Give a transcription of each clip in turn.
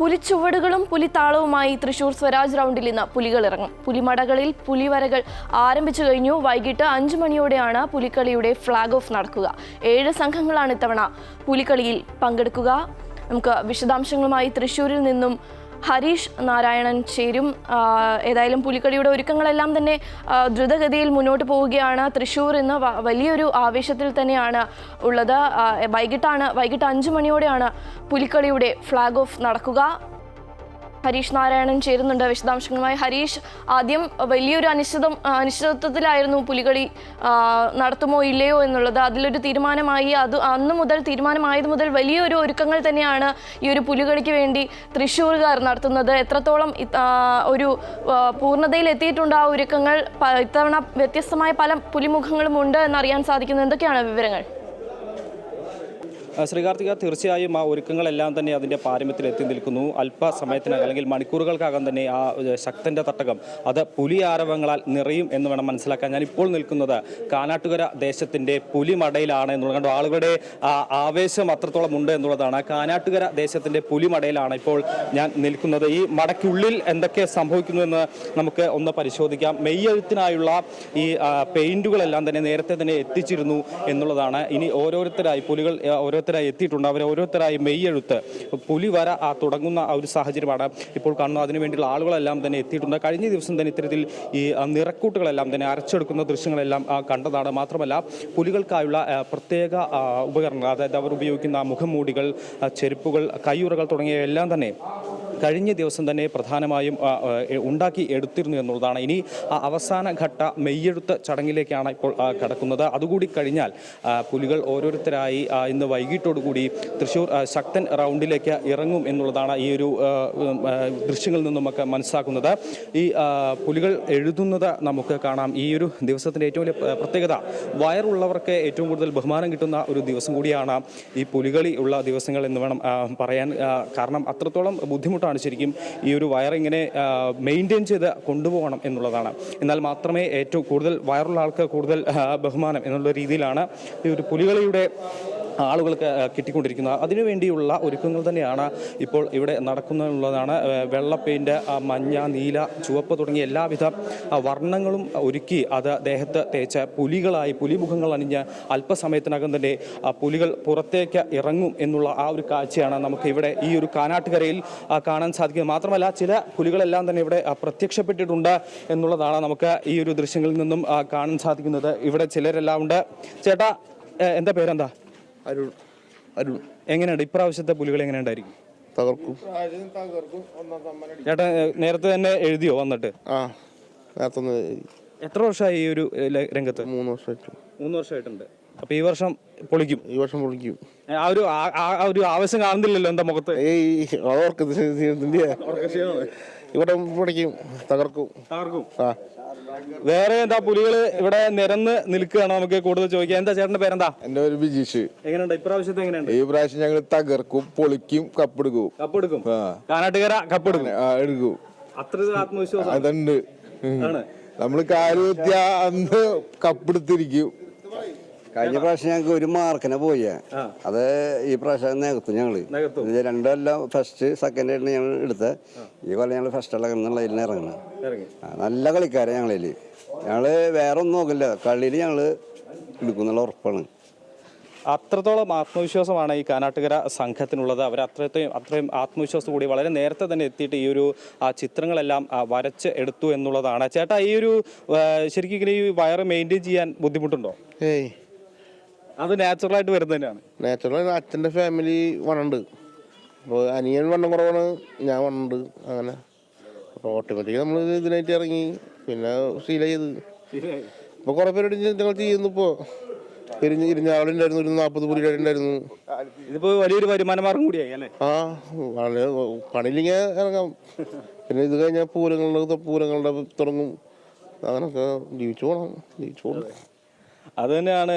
പുലിച്ചുവടുകളും പുലിത്താളവുമായി തൃശൂർ സ്വരാജ് റൗണ്ടിൽ ഇന്ന് പുലികൾ ഇറങ്ങും. പുലിമടകളിൽ പുലിവരകൾ ആരംഭിച്ചു കഴിഞ്ഞു. വൈകിട്ട് അഞ്ചു മണിയോടെയാണ് പുലിക്കളിയുടെ ഫ്ലാഗ് ഓഫ് നടക്കുക. ഏഴ് സംഘങ്ങളാണ് ഇത്തവണ പുലിക്കളിയിൽ പങ്കെടുക്കുക. നമുക്ക് വിശദാംശങ്ങളുമായി തൃശൂരിൽ നിന്നും ഹരീഷ് നാരായണൻ ചേരും. ഏതായാലും പുലിക്കളിയുടെ ഒരുക്കങ്ങളെല്ലാം തന്നെ ദ്രുതഗതിയിൽ മുന്നോട്ട് പോവുകയാണ്. തൃശ്ശൂർ ഇന്ന് വലിയൊരു ആവേശത്തിൽ തന്നെയാണ് ഉള്ളത്. വൈകിട്ടാണ് വൈകിട്ട് അഞ്ചു മണിയോടെയാണ് പുലിക്കളിയുടെ ഫ്ലാഗ് ഓഫ് നടക്കുക. ഹരീഷ് നാരായണൻ ചേരുന്നുണ്ട്. വിശദാംശങ്ങളുമായി ഹരീഷ് ആദ്യം വലിയൊരു അനിശ്ചിതം അനിശ്ചിതത്വത്തിലായിരുന്നു പുലികളി നടത്തുമോ ഇല്ലയോ എന്നുള്ളത്. അതിലൊരു തീരുമാനമായി അത് അന്ന് മുതൽ തീരുമാനമായത് മുതൽ വലിയൊരു ഒരുക്കങ്ങൾ തന്നെയാണ് ഈ ഒരു പുലികളിക്ക് വേണ്ടി തൃശ്ശൂർകാർ നടത്തുന്നത്. എത്രത്തോളം ഒരു പൂർണതയിൽ എത്തിയിട്ടുണ്ട് ആ ഒരുക്കങ്ങൾ. ഇത്തവണ വ്യത്യസ്തമായ പല പുലിമുഖങ്ങളും ഉണ്ട് എന്നറിയാൻ സാധിക്കുന്നത് എന്തൊക്കെയാണ് വിവരങ്ങൾ? ശ്രീകാർത്തിക തീർച്ചയായും ആ ഒരുക്കങ്ങളെല്ലാം തന്നെ അതിന്റെ പാരമ്യത്തിൽ എത്തി നിൽക്കുന്നു. അല്പസമയത്തിനകം അല്ലെങ്കിൽ മണിക്കൂറുകൾക്കകം തന്നെ ആ ശക്തന്റെ തട്ടകം അത് പുലി ആരവങ്ങളാൽ നിറയും എന്ന് വേണം മനസ്സിലാക്കാൻ ഞാൻ ഇപ്പോൾ നിൽക്കുന്നത്. കാനാട്ടുകര ദേശത്തിന്റെ പുലിമടയിലാണ് എന്നുള്ളത്. കണ്ടു ആളുകളുടെ ആവേശം അത്രത്തോളം ഉണ്ട് എന്നുള്ളതാണ്. കാനാട്ടുകര ദേശത്തിന്റെ പുലിമടയിലാണ് ഇപ്പോൾ ഞാൻ നിൽക്കുന്നത്. ഈ മടയ്ക്കുള്ളിൽ എന്തൊക്കെ സംഭവിക്കുന്നു എന്ന് നമുക്ക് ഒന്ന് പരിശോധിക്കാം. മെയ്യെഴുത്തിനായുള്ള ഈ പെയിന്റുകളെല്ലാം തന്നെ നേരത്തെ തന്നെ എത്തിച്ചിരുന്നു എന്നുള്ളതാണ്. ഇനി ഓരോരുത്തരായി പുലികൾ ആ, ഓരോരുത്തരായി എത്തിയിട്ടുണ്ട്. അവർ ഓരോരുത്തരായി മെയ്യെഴുത്ത് പുലി വര ആ തുടങ്ങുന്ന ആ ഒരു സാഹചര്യമാണ് ഇപ്പോൾ കാണുന്നത്. അതിനു വേണ്ടിയുള്ള ആളുകളെല്ലാം തന്നെ എത്തിയിട്ടുണ്ട്. കഴിഞ്ഞ ദിവസം തന്നെ ഇത്തരത്തിൽ ഈ നിറക്കൂട്ടുകളെല്ലാം തന്നെ അരച്ചെടുക്കുന്ന ദൃശ്യങ്ങളെല്ലാം കണ്ടതാണ്. മാത്രമല്ല പുലികൾക്കായുള്ള പ്രത്യേക ഉപകരണങ്ങൾ അതായത് അവർ ഉപയോഗിക്കുന്ന മുഖംമൂടികൾ ചെരുപ്പുകൾ കയ്യുറകൾ തുടങ്ങിയ എല്ലാം തന്നെ കഴിഞ്ഞ ദിവസം തന്നെ പ്രധാനമായും ഉണ്ടാക്കി എടുത്തിരുന്നു എന്നുള്ളതാണ്. ഇനി ആ അവസാന ഘട്ട മെയ്യെഴുത്ത് ചടങ്ങിലേക്കാണ് ഇപ്പോൾ കടക്കുന്നത്. അതുകൂടി കഴിഞ്ഞാൽ പുലികൾ ഓരോരുത്തരായി ഇന്ന് വൈകിട്ടോടുകൂടി തൃശ്ശൂർ ശക്തൻ റൗണ്ടിലേക്ക് ഇറങ്ങും എന്നുള്ളതാണ് ഈ ഒരു ദൃശ്യങ്ങളിൽ നിന്നും നമുക്ക് മനസ്സിലാക്കുന്നത്. ഈ പുലികൾ എഴുതുന്നത് നമുക്ക് കാണാം. ഈ ഒരു ദിവസത്തിന്റെ ഏറ്റവും വലിയ പ്ര- പ്രത്യേകത വയറുള്ളവർക്ക് ഏറ്റവും കൂടുതൽ ബഹുമാനം കിട്ടുന്ന ഒരു ദിവസം കൂടിയാണ് ഈ പുലികളി ഉള്ള ദിവസങ്ങൾ എന്ന് വേണം പറയാൻ കാരണം അത്രത്തോളം ബുദ്ധിമുട്ടാണ്. ശരിക്കും ഈ ഒരു വയറിങ്ങനെ മെയിന്റെയിൻ ചെയ്ത് കൊണ്ടുപോകണം എന്നുള്ളതാണ്. എന്നാൽ മാത്രമേ ഏറ്റവും കൂടുതൽ വയറുള്ള ആൾക്ക് കൂടുതൽ ബഹുമാനം എന്നുള്ള രീതിയിലാണ് ഈ ഒരു പുലികളിയുടെ ആളുകൾക്ക് കിട്ടിക്കൊണ്ടിരിക്കുന്നത് അതിനുവേണ്ടിയുള്ള ഒരുക്കങ്ങൾ തന്നെയാണ് ഇപ്പോൾ ഇവിടെ നടക്കുന്നതെന്നുള്ളതാണ് ആ, വെള്ള മഞ്ഞ നീല ചുവപ്പ് തുടങ്ങിയ എല്ലാവിധ വർണങ്ങളും ഒരുക്കി അത് ദേഹത്ത് തേച്ച പുലികളായി പുലിമുഖങ്ങൾ അണിഞ്ഞ് അല്പസമയത്തിനകം തന്നെ പുലികൾ പുറത്തേക്ക് ഇറങ്ങും എന്നുള്ള ആ ഒരു കാഴ്ചയാണ് നമുക്ക് ഇവിടെ ഈ ഒരു കാനാട്ടുകരയിൽ കാണാൻ സാധിക്കുന്നത്. മാത്രമല്ല ചില പുലികളെല്ലാം തന്നെ ഇവിടെ പ്രത്യക്ഷപ്പെട്ടിട്ടുണ്ട് എന്നുള്ളതാണ് നമുക്ക് ഈ ഒരു ദൃശ്യങ്ങളിൽ നിന്നും കാണാൻ സാധിക്കുന്നത്. ഇവിടെ ചിലരെല്ലാം ഉണ്ട്. ചേട്ടാ എന്താ പേരെന്താ? അരുൺ അരുൺ എങ്ങനെയുണ്ട്? ഇപ്രാവശ്യത്തെ പുലികൾ എങ്ങനെയുണ്ടായിരിക്കും? തകർക്കും. ചേട്ടാ നേരത്തെ തന്നെ എഴുതിയോ വന്നിട്ട്? ആ നേരത്തെ എത്ര വർഷമായി ഈ ഒരു രംഗത്ത്? മൂന്ന് വർഷമായിട്ട് മൂന്ന് വർഷമായിട്ടുണ്ട്. അപ്പൊ ഈ വർഷം പൊളിക്കും. ഈ വർഷം പൊളിക്കും. ആ ഒരു ആ- ഒരു ആവശ്യം കാണുന്നില്ലല്ലോ എന്താ മുഖത്ത്? ഇവിടെ പൊളിക്കും. തകർക്കും. തകർക്കും. ആ. വേറെ എന്താ പുലികൾ ഇവിടെ നിരന്ന് നിൽക്കുകയാണ്? നമുക്ക് കൂടുതൽ ചോദിക്കാം. എന്താ ചേട്ടന്റെ പേരെന്താ? എന്റെ ഒരു ബിജീഷ്. എങ്ങനെയുണ്ട്? ഇപ്രാവശ്യത്തെ എങ്ങനെയുണ്ട്? ഈ പ്രാവശ്യം ഞങ്ങൾ തകർക്കും പൊളിക്കും കപ്പെടുക്കും. കപ്പെടുക്കും? കാനാട്ടുകര കപ്പെടുക്കും? എടുക്കും. അത്ര ആത്മവിശ്വാസം. അതുണ്ട്. നമ്മൾ നമ്മൾ അന്ന് കപ്പെടുത്തിരിക്കും. കഴിഞ്ഞ പ്രാവശ്യം ഞങ്ങൾക്ക് ഒരു മാർക്കിനെ പോയി. അത് ഈ പ്രാവശ്യം നികത്തും ഞങ്ങൾ. ഇത് രണ്ടെല്ലാം ഫസ്റ്റ് സെക്കൻഡ് ആയിട്ട് ഞങ്ങൾ എടുത്ത്. ഈ കൊല്ലം ഞങ്ങൾ ഫസ്റ്റ് അല്ല എന്നുള്ള ഇതിൽ ഇറങ്ങണം നല്ല കളിക്കാരെ ഞങ്ങളിൽ ഞങ്ങൾ വേറെ ഒന്നും നോക്കില്ല. കളിയിൽ ഞങ്ങൾ എടുക്കുന്നുള്ള ഉറപ്പാണ്. അത്രത്തോളം ആത്മവിശ്വാസമാണ് ഈ കാനാട്ടുകര സംഘത്തിനുള്ളത്. അവർ അത്രയും അത്രയും ആത്മവിശ്വാസം കൂടി വളരെ നേരത്തെ തന്നെ എത്തിയിട്ട് ഈ ഒരു ആ, ചിത്രങ്ങളെല്ലാം വരച്ച് എടുത്തു എന്നുള്ളതാണ്. ചേട്ടാ ഈ ഒരു ശരിക്കും ഇങ്ങനെ ഈ വയറ് മെയിന്റെയിൻ ചെയ്യാൻ ബുദ്ധിമുട്ടുണ്ടോ? ഏയ് അത് നാച്ചുറലായിട്ട് വരുന്നത് തന്നെയാണ്. നാച്ചുറൽ അച്ഛന്റെ ഫാമിലി വണ്ണുണ്ട് അപ്പോൾ അനിയൻ വണ്ണം കുറവാണ് ഞാൻ വണ്ണുണ്ട് അങ്ങനെ. അപ്പോൾ ഓട്ടോമാറ്റിക് നമ്മൾ ഇതിനായിട്ട് ഇറങ്ങി. പിന്നെ ശീല ചെയ്ത് ഇപ്പോൾ കുറേ പേരോട് ഞങ്ങൾ ചെയ്യുന്നു ഇപ്പോൾ ഇരിഞ്ഞ് ഇരിഞ്ഞാളുണ്ടായിരുന്നു ഒരു നാൽപ്പത് പുലിയുടെ ഉണ്ടായിരുന്നു ഇതിപ്പോ വലിയൊരു വരുമാന മാർഗം കൂടിയായി അല്ലേ? ആ വളരെ പണിയില്ലെങ്കിൽ ഇറങ്ങാം. പിന്നെ ഇത് കഴിഞ്ഞാൽ പൂരങ്ങളുടെ പൂരങ്ങളുടെ തുടങ്ങും. അങ്ങനൊക്കെ ജീവിച്ചു പോകണം ജീവിച്ചു പോകണം അത് തന്നെയാണ്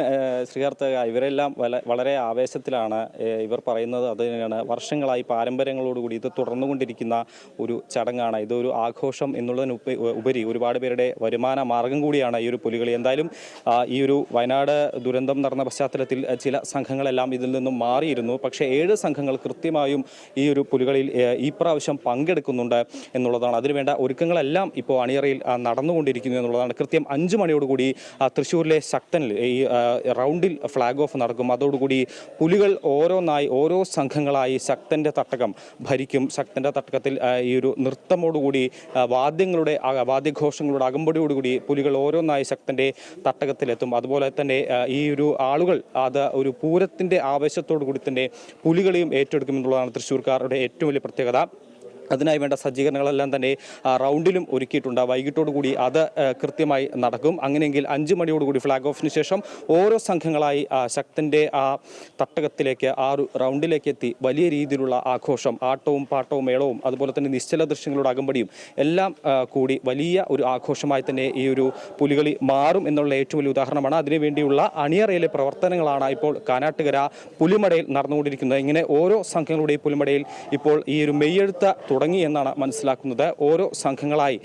ശ്രീകാർത്ത ഇവരെല്ലാം വളരെ ആവേശത്തിലാണ് ഇവർ പറയുന്നത്. അത് തന്നെയാണ് വർഷങ്ങളായി പാരമ്പര്യങ്ങളോടുകൂടി ഇത് തുടർന്നുകൊണ്ടിരിക്കുന്ന ഒരു ചടങ്ങാണ്. ഇതൊരു ആഘോഷം എന്നുള്ളതിന് ഉപ- ഉപരി ഒരുപാട് പേരുടെ വരുമാന മാർഗം കൂടിയാണ് ഈ ഒരു പുലികളി. എന്തായാലും ഈ ഒരു വയനാട് ദുരന്തം നടന്ന പശ്ചാത്തലത്തിൽ ചില സംഘങ്ങളെല്ലാം ഇതിൽ നിന്നും മാറിയിരുന്നു. പക്ഷേ ഏഴ് സംഘങ്ങൾ കൃത്യമായും ഈ ഒരു പുലികളിൽ ഈ പ്രാവശ്യം പങ്കെടുക്കുന്നുണ്ട് എന്നുള്ളതാണ്. അതിനുവേണ്ട ഒരുക്കങ്ങളെല്ലാം ഇപ്പോൾ അണിയറയിൽ നടന്നുകൊണ്ടിരിക്കുന്നു എന്നുള്ളതാണ്. കൃത്യം അഞ്ച് മണിയോടുകൂടി തൃശ്ശൂരിലെ തൃശ്ശൂരിലെ ശക്തനിൽ ഈ റൗണ്ടിൽ ഫ്ലാഗ് ഓഫ് നടക്കും അതോടുകൂടി പുലികൾ ഓരോന്നായി ഓരോ സംഘങ്ങളായി ശക്തന്റെ തട്ടകം ഭരിക്കും. ശക്തന്റെ തട്ടകത്തിൽ ഈ ഒരു നൃത്തമോടുകൂടി വാദ്യങ്ങളുടെ വാദ്യഘോഷങ്ങളുടെ അകമ്പടിയോടുകൂടി പുലികൾ ഓരോന്നായി ശക്തന്റെ തട്ടകത്തിലെത്തും. അതുപോലെ തന്നെ ഈ ഒരു ആളുകൾ അത് ഒരു പൂരത്തിന്റെ ആവേശത്തോടു കൂടി തന്നെ പുലികളെയും ഏറ്റെടുക്കുമെന്നുള്ളതാണ് തൃശ്ശൂർക്കാരുടെ ഏറ്റവും വലിയ പ്രത്യേകത. അതിനായി വേണ്ട സജ്ജീകരണങ്ങളെല്ലാം തന്നെ റൗണ്ടിലും ഒരുക്കിയിട്ടുണ്ട്. വൈകിട്ടോടുകൂടി അത് കൃത്യമായി നടക്കും. അങ്ങനെയെങ്കിൽ അഞ്ച് മണിയോടുകൂടി ഫ്ലാഗ് ഓഫിന് ശേഷം ഓരോ സംഘങ്ങളായി ശക്തന്റെ ആ തട്ടകത്തിലേക്ക് ആ റൗണ്ടിലേക്ക് എത്തി. വലിയ രീതിയിലുള്ള ആഘോഷം ആട്ടവും പാട്ടവും മേളവും അതുപോലെ തന്നെ നിശ്ചല ദൃശ്യങ്ങളുടെ അകമ്പടിയും എല്ലാം കൂടി വലിയ ഒരു ആഘോഷമായി തന്നെ ഈ ഒരു പുലികളി മാറും എന്നുള്ള ഏറ്റവും വലിയ ഉദാഹരണമാണ്. അതിനുവേണ്ടിയുള്ള അണിയറയിലെ പ്രവർത്തനങ്ങളാണ് ഇപ്പോൾ കാനാട്ടുകര പുലിമടയിൽ നടന്നുകൊണ്ടിരിക്കുന്നത്. ഇങ്ങനെ ഓരോ സംഘങ്ങളുടെയും പുലിമടയിൽ ഇപ്പോൾ ഈ ഒരു മെയ്യെഴുത്ത് തുടങ്ങി എന്നാണ് മനസ്സിലാക്കുന്നത്. ഓരോ സംഘങ്ങളായി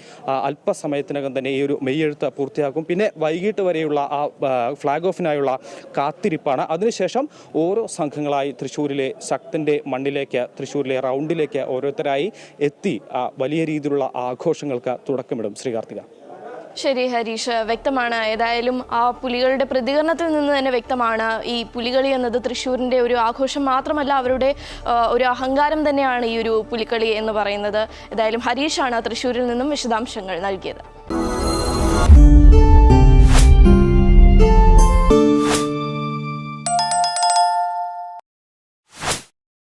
അല്പസമയത്തിനകം തന്നെ ഈ ഒരു മെയ്യെഴുത്ത് പൂർത്തിയാക്കും പിന്നെ വൈകിട്ട് വരെയുള്ള ആ ഫ്ലാഗ് ഓഫിനായുള്ള കാത്തിരിപ്പാണ്. അതിനുശേഷം ഓരോ സംഘങ്ങളായി തൃശ്ശൂരിലെ ശക്തന്റെ മണ്ണിലേക്ക് തൃശ്ശൂരിലെ റൗണ്ടിലേക്ക് ഓരോരുത്തരായി എത്തി വലിയ രീതിയിലുള്ള ആഘോഷങ്ങൾക്ക് തുടക്കമിടും. ശ്രീ കാർത്തിക. ശരി ഹരീഷ്. വ്യക്തമാണ്. ഏതായാലും ആ പുലികളുടെ പ്രതികരണത്തിൽ നിന്ന് തന്നെ വ്യക്തമാണ്. ഈ പുലികളി എന്നത് തൃശ്ശൂരിന്റെ ഒരു ആഘോഷം മാത്രമല്ല അവരുടെ ഒരു അഹങ്കാരം തന്നെയാണ് ഈ ഒരു പുലിക്കളി എന്ന് പറയുന്നത്. ഏതായാലും ഹരീഷാണ് തൃശ്ശൂരിൽ നിന്നും വിശദാംശങ്ങൾ നൽകിയത്.